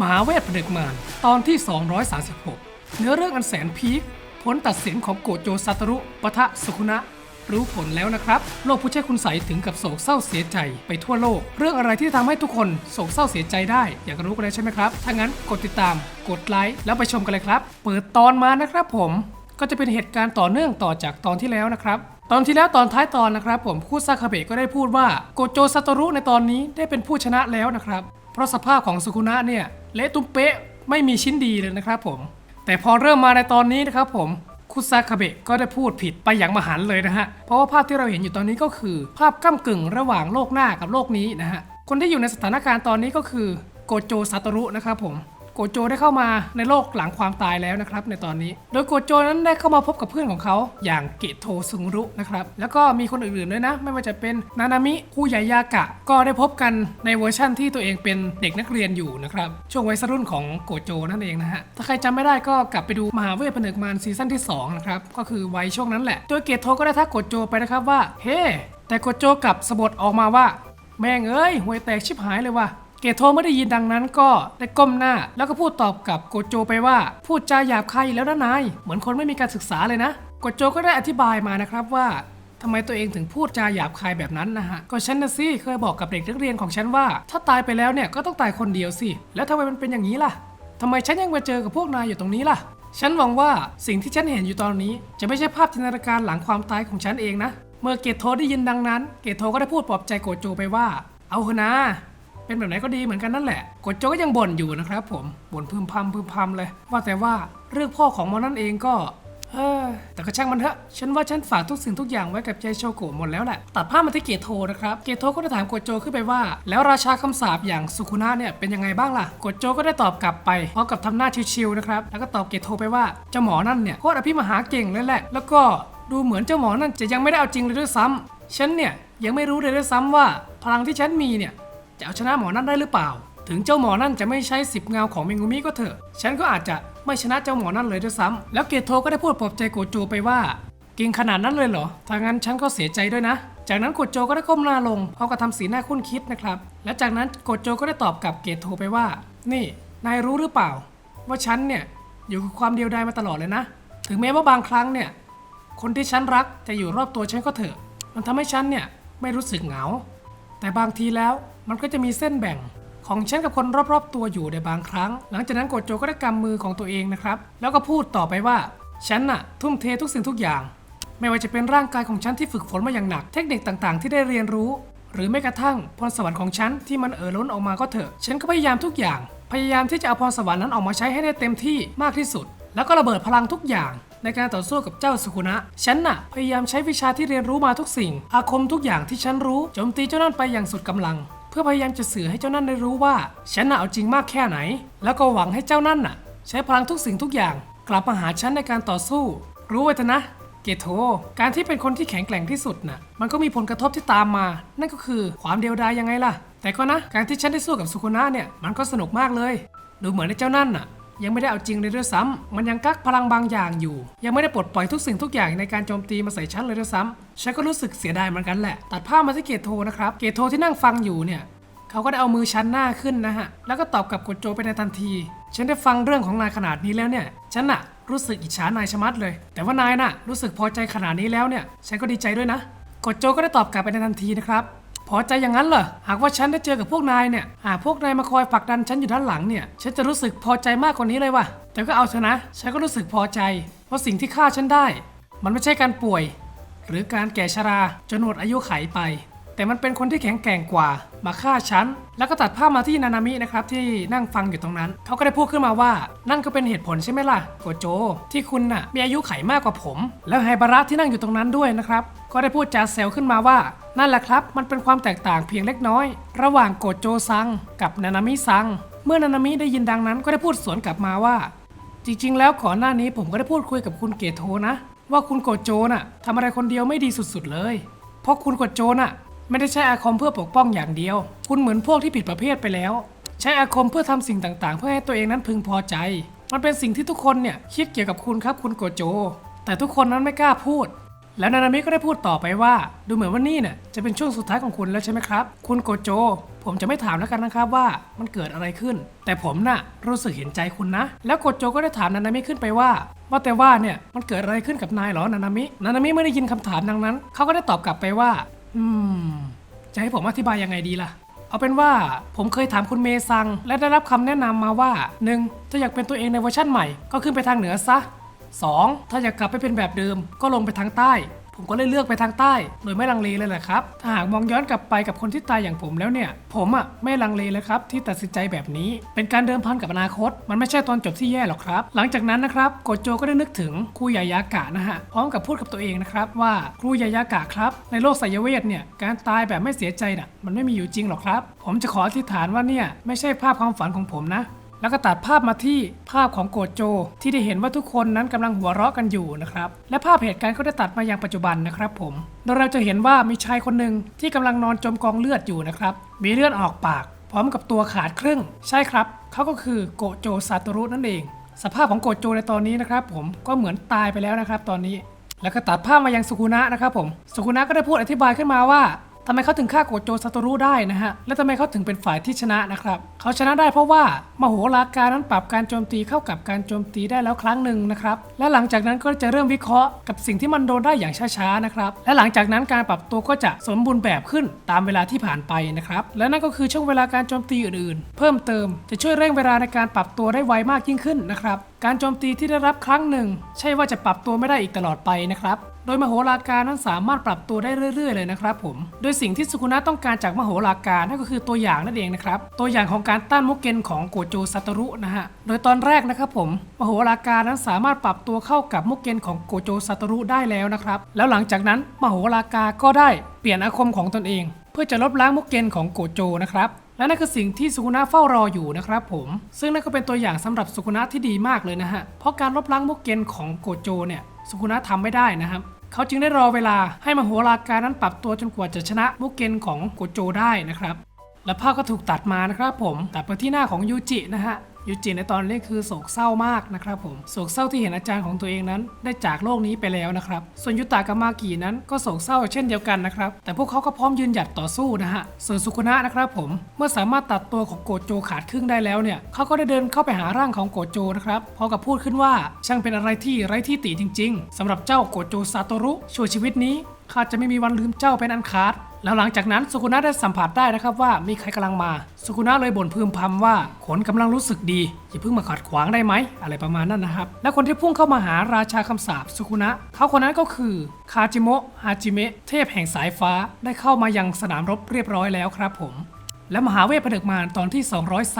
มหาเวทผนึกมารตอนที่ 236 เนื้อเรื่องอันแสนพีคผลตัดสินของโกโจซาตรุปะทะสุคุนะรู้ผลแล้วนะครับ โลกผู้ใช้คุณใสถึงกับโศกเศร้าเสียใจไปทั่วโลก เรื่องอะไรที่ทำให้ทุกคนโศกเศร้าเสียใจได้ อยากรู้กันเลยใช่ไหมครับ ถ้างั้นกดติดตาม กดไลค์แล้วไปชมกันเลยครับ เปิดตอนมานะครับผม ก็จะเป็นเหตุการณ์ต่อเนื่องต่อจากตอนที่แล้วนะครับ ตอนที่แล้วตอนท้ายตอนนะครับ ผมคุซาคาเบะก็ได้พูดว่าโกโจซาโตรุในตอนนี้ได้เป็นผู้ชนะแล้วนะครับ เพราะสภาพของสุคุนะเนี่ยเละตุ้มเป๊ะไม่มีชิ้นดีเลยนะครับผม แต่พอเริ่มมาในตอนนี้นะครับผมคุซาคาเบะก็ได้พูดผิดไปอย่างมหันเลยนะฮะ เพราะว่าภาพที่เราเห็นอยู่ตอนนี้ก็คือ ภาพก้ากึ่งระหว่างโลกหน้ากับโลกนี้นะฮะ คนที่อยู่ในสถานการณ์ตอนนี้ก็คือโกโจซาตรุนะครับผม โกโจได้เข้ามาในโลกหลังความตายแล้วนะครับในตอนนี้ โดยโกโจนั้นได้เข้ามาพบกับเพื่อนของเขาอย่างเกโทซุงรุนะครับแล้วก็มีคนอื่นๆด้วยนะ ไม่ว่าจะเป็นนานามิคูยายากะ ก็ได้พบกันในเวอร์ชั่นที่ตัวเองเป็นเด็กนักเรียนอยู่นะครับช่วงวัยรุ่นของโกโจนั่นเองนะฮะถ้าใครจำไม่ได้ก็กลับไปดูมหาเวทผนึกมารซีซั่นที่สองนะครับก็คือวัยช่วงนั้นแหละโดยเกโทก็ได้ทักโกโจไปนะครับว่าเฮ้แต่โกโจกลับสะบดออกมาว่า แม่งเอ้ยห่วยแตกชิบหายเลยว่ะ เกโทไม่ได้ยินดังนั้นก็ได้ก้มหน้า แล้วก็พูดตอบกับโกโจไปว่า พูดจาหยาบคายอีกแล้วนะนาย เหมือนคนไม่มีการศึกษาเลยนะ โกโจก็ได้อธิบายมานะครับว่าทำไมตัวเองถึงพูดจาหยาบคายแบบนั้นนะฮะ ก็ฉันนะสิเคยบอกกับเด็กนักเรียนของฉันว่า ถ้าตายไปแล้วเนี่ยก็ต้องตายคนเดียวสิ แล้วทำไมมันเป็นอย่างนี้ล่ะทำไมฉันยังมาเจอกับพวกนายอยู่ตรงนี้ล่ะ ฉันหวังว่าสิ่งที่ฉันเห็นอยู่ตอนนี้ จะไม่ใช่ภาพจินตนาการหลังความตายของฉันเองนะ เมื่อเกตโทได้ยินดังนั้น เกตโทก็ได้พูดปลอบใจโกโจไปว่า เอาเถอะนะ เป็นแบบไหนก็ดีเหมือนกันนั่นแหละกดโจก็ยังบ่นอยู่นะครับผมบ่นพึมพำพึมพำเลย ว่าแต่ว่าเรื่องพ่อของมอนั่นเองก็เฮ้ยแต่ก็ช่างมันเถอะ ฉันว่าฉันฝากทุกสิ่งทุกอย่างไว้กับใจโชโกะหมดแล้วแหละ ตัดภาพมาที่เกโทนะครับ เกโทก็ได้ถามกดโจขึ้นไปว่า แล้วราชาคำสาปอย่างสุคุนะเนี่ยเป็นยังไงบ้างล่ะกดโจก็ได้ตอบกลับไปพร้อมกับทำหน้าชิวๆนะครับ แล้วก็ตอบเกโทไปว่าเจ้าหมอนั่นเนี่ยโคตรอภิมหาเก่งเลยแหละ แล้วก็ดูเหมือนเจ้าหมอนั่นจะยังไม่ได้เอาจริงเลยด้วยซ้ำฉันเนี่ยยังไม่รู้เลยด้วยซ้ำว่า พลังที่ฉันมีเนี่ย จะเอาชนะหมอนั่นได้หรือเปล่า ถึงเจ้าหมอนั่นจะไม่ใช้สิบเงาของเมงุมิก็เถอะ ฉันก็อาจจะไม่ชนะเจ้าหมอนั่นเลยด้วยซ้ำแล้วเกโทก็ได้พูดปลอบใจโกโจไปว่าเก่งขนาดนั้นเลยเหรอ ถ้างั้นฉันก็เสียใจด้วยนะ จากนั้นโกโจก็ได้ก้มหน้าลงพร้อมกับทำสีหน้าคุ้นคิดนะครับ และจากนั้นโกโจก็ได้ตอบกับเกโทไปว่า นี่ นายรู้หรือเปล่า ว่าฉันเนี่ยอยู่กับความเดียวดายมาตลอดเลยนะ ถึงแม้ว่าบางครั้งเนี่ยคนที่ฉันรักจะอยู่รอบตัวฉันก็เถอะ มันทำให้ฉันเนี่ยไม่รู้สึกเหงา แต่บางทีแล้ว มันก็จะมีเส้นแบ่งของฉันกับคนรอบๆ ตัวอยู่ในบางครั้ง หลังจากนั้นโกโจก็ได้กำมือของตัวเองนะครับ แล้วก็พูดต่อไปว่า ฉันน่ะ ทุ่มเททุกสิ่งทุกอย่าง ไม่ว่าจะเป็นร่างกายของฉันที่ฝึกฝนมาอย่างหนัก เทคนิคต่างๆ ที่ได้เรียนรู้ หรือแม้กระทั่งพรสวรรค์ของฉันที่มันเอ่อล้นออกมาก็เถอะ ฉันก็พยายามทุกอย่าง พยายามที่จะเอาพรสวรรค์นั้นออกมาใช้ให้ได้เต็มที่มากที่สุด แล้วก็ระเบิดพลังทุกอย่าง ในการต่อสู้กับเจ้าสุคุนะ ฉันน่ะ พยายามใช้วิชาที่เรียนรู้มาทุกสิ่ง อาคมทุกอย่างที่ฉันรู้ โจมตีเจ้านั่นไปอย่างสุดกำลัง พื่อพยายามจะสื่อให้เจ้านั่นได้รู้ว่า ฉันน่ะเอาจริงมากแค่ไหน แล้วก็หวังให้เจ้านั่นน่ะ ใช้พลังทุกสิ่งทุกอย่าง กลับมาหาฉันในการต่อสู้ รู้ไว้เถอะนะ เกโทการที่เป็นคนที่แข็งแกร่งที่สุดน่ะ มันก็มีผลกระทบที่ตามมา นั่นก็คือความเดียวดายยังไงล่ะ แต่ก็นะ การที่ฉันได้สู้กับสุคุนะเนี่ย มันก็สนุกมากเลย ดูเหมือนไอ้เจ้านั่นน่ะ ยังไม่ได้เอาจริงเลยด้วยซ้ำมันยังกักพลังบางอย่างอยู่ ยังไม่ได้ปลดปล่อยทุกสิ่งทุกอย่างในการโจมตีมาใส่ฉันเลยด้วยซ้ำฉันก็รู้สึกเสียดายเหมือนกันแหละ ตัดภาพมาที่เกโทนะครับ เกโทที่นั่งฟังอยู่เนี่ย เขาก็ได้เอามือชันหน้าขึ้นนะฮะ แล้วก็ตอบกับกดโจไปในทันที ฉันได้ฟังเรื่องของนายขนาดนี้แล้วเนี่ย ฉันน่ะรู้สึกอิจฉานายชะมัดเลย แต่ว่านายน่ะรู้สึกพอใจขนาดนี้แล้วเนี่ย ฉันก็ดีใจด้วยนะ กดโจก็ได้ตอบกลับไปในทันทีนะครับ พอใจอย่างนั้นเหรอ หากว่าฉันได้เจอกับพวกนายเนี่ยหากพวกนายมาคอยผลักดันฉันอยู่ด้านหลังเนี่ย ฉันจะรู้สึกพอใจมากกว่านี้เลยว่ะ แต่ก็เอาเถอะนะ ฉันก็รู้สึกพอใจ เพราะสิ่งที่ฆ่าฉันได้ มันไม่ใช่การป่วย หรือการแก่ชราจนหมดอายุไขไป แต่มันเป็นคนที่แข็งแกร่งกว่ามาฆ่าฉัน แล้วก็ตัดภาพมาที่นานามินะครับที่นั่งฟังอยู่ตรงนั้น เขาก็ได้พูดขึ้นมาว่า นั่นก็เป็นเหตุผลใช่ไหมล่ะโกโจ ที่คุณน่ะมีอายุไขมากกว่าผม แล้วไฮบาระที่นั่งอยู่ตรงนั้นด้วยนะครับ ก็ได้พูดจาเซลขึ้นมาว่า นั่นแหละครับ มันเป็นความแตกต่างเพียงเล็กน้อย ระหว่างโกโจซังกับนานามิซัง เมื่อนานามิได้ยินดังนั้น ก็ได้พูดสวนกลับมาว่า จริง ๆ แล้วก่อนหน้านี้ผมก็ได้พูดคุยกับคุณเกโทนะ ว่าคุณโกโจน่ะทำอะไรคนเดียวไม่ดีสุดๆเลย เพราะคุณโกโจน่ะ ไม่ได้ใช้อาคมเพื่อปกป้องอย่างเดียว คุณเหมือนพวกที่ผิดประเภทไปแล้ว ใช้อาคมเพื่อทำสิ่งต่างๆ เพื่อให้ตัวเองนั้นพึงพอใจ มันเป็นสิ่งที่ทุกคนเนี่ยคิดเกี่ยวกับคุณครับคุณโกโจ แต่ทุกคนนั้นไม่กล้าพูด แล้วนานามิก็ได้พูดต่อไปว่า ดูเหมือนว่านี่เนี่ยจะเป็นช่วงสุดท้ายของคุณแล้วใช่ไหมครับ คุณโกโจ ผมจะไม่ถามแล้วกันนะครับว่ามันเกิดอะไรขึ้น แต่ผมน่ะรู้สึกเห็นใจคุณนะ แล้วโกโจก็ได้ถามนานามิขึ้นไปว่าว่าแต่ว่าเนี่ยมันเกิดอะไรขึ้นกับนายหรอนานามิ นานามิไม่ได้ยินคำถามดังนั้น เขาก็ได้ตอบกลับไปว่า อืม จะให้ผมอธิบายยังไงดีล่ะ เอาเป็นว่าผมเคยถามคุณเมซัง และได้รับคำแนะนำมาว่า 1. ถ้าอยากเป็นตัวเองในเวอร์ชั่นใหม่ ก็ขึ้นไปทางเหนือซะ 2. ถ้าอยากกลับไปเป็นแบบเดิม ก็ลงไปทางใต้ ผมก็เลยเลือกไปทางใต้ โดยไม่ลังเลเลยแหละครับ ถ้าหากมองย้อนกลับไปกับคนที่ตายอย่างผมแล้วเนี่ย ผมอะไม่ลังเลเลยครับที่ตัดสินใจแบบนี้ เป็นการเดิมพันกับอนาคต มันไม่ใช่ตอนจบที่แย่หรอกครับ หลังจากนั้นนะครับโกโจก็ได้นึกถึงครูยายากะนะฮะ พร้อมกับพูดกับตัวเองนะครับว่าครูยายากะครับ ในโลกไสยเวทเนี่ยการตายแบบไม่เสียใจน่ะมันไม่มีอยู่จริงหรอกครับ ผมจะขออธิษฐานว่าเนี่ยไม่ใช่ภาพความฝันของผมนะ แล้วก็ตัดภาพมาที่ภาพของโกโจ ที่ได้เห็นว่าทุกคนนั้นกำลังหัวเราะกันอยู่นะครับและภาพเหตุการณ์ก็ได้ตัดมายังปัจจุบันนะครับผมโดยเราจะเห็นว่ามีชายคนหนึ่งที่กำลังนอนจมกองเลือดอยู่นะครับมีเลือดออกปาก พร้อมกับตัวขาดครึ่ง ใช่ครับเขาก็คือโกโจซาโตรุนั่นเอง สภาพของโกโจในตอนนี้นะครับผมก็เหมือนตายไปแล้วนะครับตอนนี้ แล้วก็ตัดภาพมายังสุกุนะนะครับผมสุกุนะก็ได้พูดอธิบายขึ้นมาว่า ทำไมเขาถึงฆ่าโกโจซาโตรุได้นะฮะ และทำไมเขาถึงเป็นฝ่ายที่ชนะนะครับ เขาชนะได้เพราะว่ามโหราการนั้นปรับการโจมตีเข้ากับการโจมตีได้แล้วครั้งหนึ่งนะครับ และหลังจากนั้นก็จะเริ่มวิเคราะห์กับสิ่งที่มันโดนได้อย่างช้าๆนะครับ และหลังจากนั้นการปรับตัวก็จะสมบูรณ์แบบขึ้นตามเวลาที่ผ่านไปนะครับ และนั่นก็คือช่วงเวลาการโจมตีอื่นๆ เพิ่มเติมจะช่วยเร่งเวลาในการปรับตัวได้ไวมากยิ่งขึ้นนะครับ การโจมตีที่ได้รับครั้งหนึ่ง ใช่ว่าจะปรับตัวไม่ได้อีกตลอดไปนะครับ โดยมโหราการนั้นสามารถปรับตัวได้เรื่อย ๆ เลยนะครับผม โดยสิ่งที่สุคุนะต้องการจากมโหราการนั่นก็คือตัวอย่างนั่นเองนะครับ ตัวอย่างของการต้านมุกเกนของโกโจซาตรุนะฮะ โดยตอนแรกนะครับผม มโหราการนั้นสามารถปรับตัวเข้ากับมุกเกนของโกโจซาตรุได้แล้วนะครับ แล้วหลังจากนั้นมโหรากาก็ได้เปลี่ยนอาคมของตนเอง เพื่อจะลบล้างมุกเกนของโกโจนะครับและนั่นคือสิ่งที่สุกุนะเฝ้ารออยู่นะครับผม ซึ่งนั่นก็เป็นตัวอย่างสำหรับสุกุนะที่ดีมากเลยนะฮะ เพราะการลบล้างมุกเกนของโกโจเนี่ย สุกุนะทำไม่ได้นะครับ เขาจึงได้รอเวลาให้มโหราการนั้นปรับตัวจนกว่าจะชนะมุกเกนของโกโจได้นะครับและภาพก็ถูกตัดมานะครับผมตัดไปที่หน้าของยูจินะฮะ ยูจิในตอนนี้คือโศกเศร้ามากนะครับผมโศกเศร้าที่เห็นอาจารย์ของตัวเองนั้น ได้จากโลกนี้ไปแล้วนะครับ ส่วนยุตะกับมากินั้นก็โศกเศร้าเช่นเดียวกันนะครับ แต่พวกเขาก็พร้อมยืนหยัดต่อสู้นะฮะ ส่วนสุคุนะนะครับผม เมื่อสามารถตัดตัวของโกโจขาดครึ่งได้แล้วเนี่ย เขาก็ได้เดินเข้าไปหาร่างของโกโจนะครับพร้อมกับพูดขึ้นว่า ช่างเป็นอะไรที่ไร้ที่ติจริง ๆสำหรับเจ้าโกโจซาโตรุช่วชีวิตนี้ ข้าจะไม่มีวันลืมเจ้าเป็นอันขาด แล้วหลังจากนั้นสุกุนะได้สัมผัสได้นะครับว่ามีใครกำลังมา สุกุนะเลยบ่นพึมพำว่าขนกำลังรู้สึกดีอย่าเพิ่งมาขัดขวางได้ไหมอะไรประมาณนั้นนะครับ และคนที่พุ่งเข้ามาหาราชาคำสาปสุกุนะเขาคนนั้นก็คือคาจิโมะฮาจิเมะเทพแห่งสายฟ้าได้เข้ามายังสนามรบเรียบร้อยแล้วครับผมและมหาเวทผนึกมารตอนที่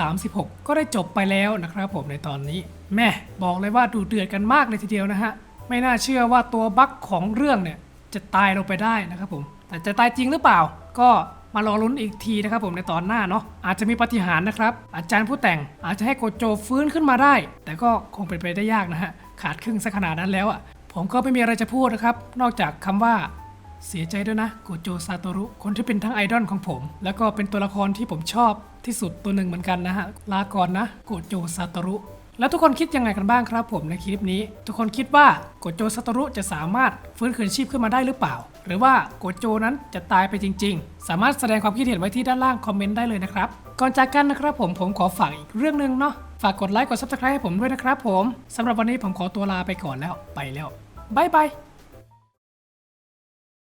236 ก็ได้จบไปแล้วนะครับผมในตอนนี้ แม่บอกเลยว่าดูเดือดกันมากเลยทีเดียวนะฮะ ไม่น่าเชื่อว่าตัวบั๊กของเรื่องเนี่ย จะตายลงไปได้นะครับผม แต่จะตายจริงหรือเปล่า ก็มารอลุ้นอีกทีนะครับผมในตอนหน้าเนาะอาจจะมีปาฏิหารย์นะครับ อาจารย์ผู้แต่งอาจจะให้โกโจฟื้นขึ้นมาได้ แต่ก็คงเป็นไปได้ยากนะฮะขาดครึ่งซะขนาดนั้นแล้วอะ่ะผมก็ไม่มีอะไรจะพูดนะครับ นอกจากคำว่าเสียใจด้วยนะโกโจซาโตรุ คนที่เป็นทั้งไอดอลของผม แล้วก็เป็นตัวละครที่ผมชอบที่สุดตัวหนึ่งเหมือนกันนะฮะลาก่อนนะโกโจซาโตรุ แล้วทุกคนคิดยังไงกันบ้างครับผมในคลิปนี้ ทุกคนคิดว่าโกโจซาตรุจะสามารถฟื้นคืนชีพขึ้นมาได้หรือเปล่า หรือว่าโกโจนั้นจะตายไปจริง ๆ สามารถแสดงความคิดเห็นไว้ที่ด้านล่างคอมเมนต์ได้เลยนะครับ ก่อนจากกันนะครับผมผมขอฝากอีกเรื่องหนึ่งเนาะฝากกดไลค์กด subscribe ให้ผมด้วยนะครับผมสำหรับวันนี้ผมขอตัวลาไปก่อนแล้วไปแล้วบายบาย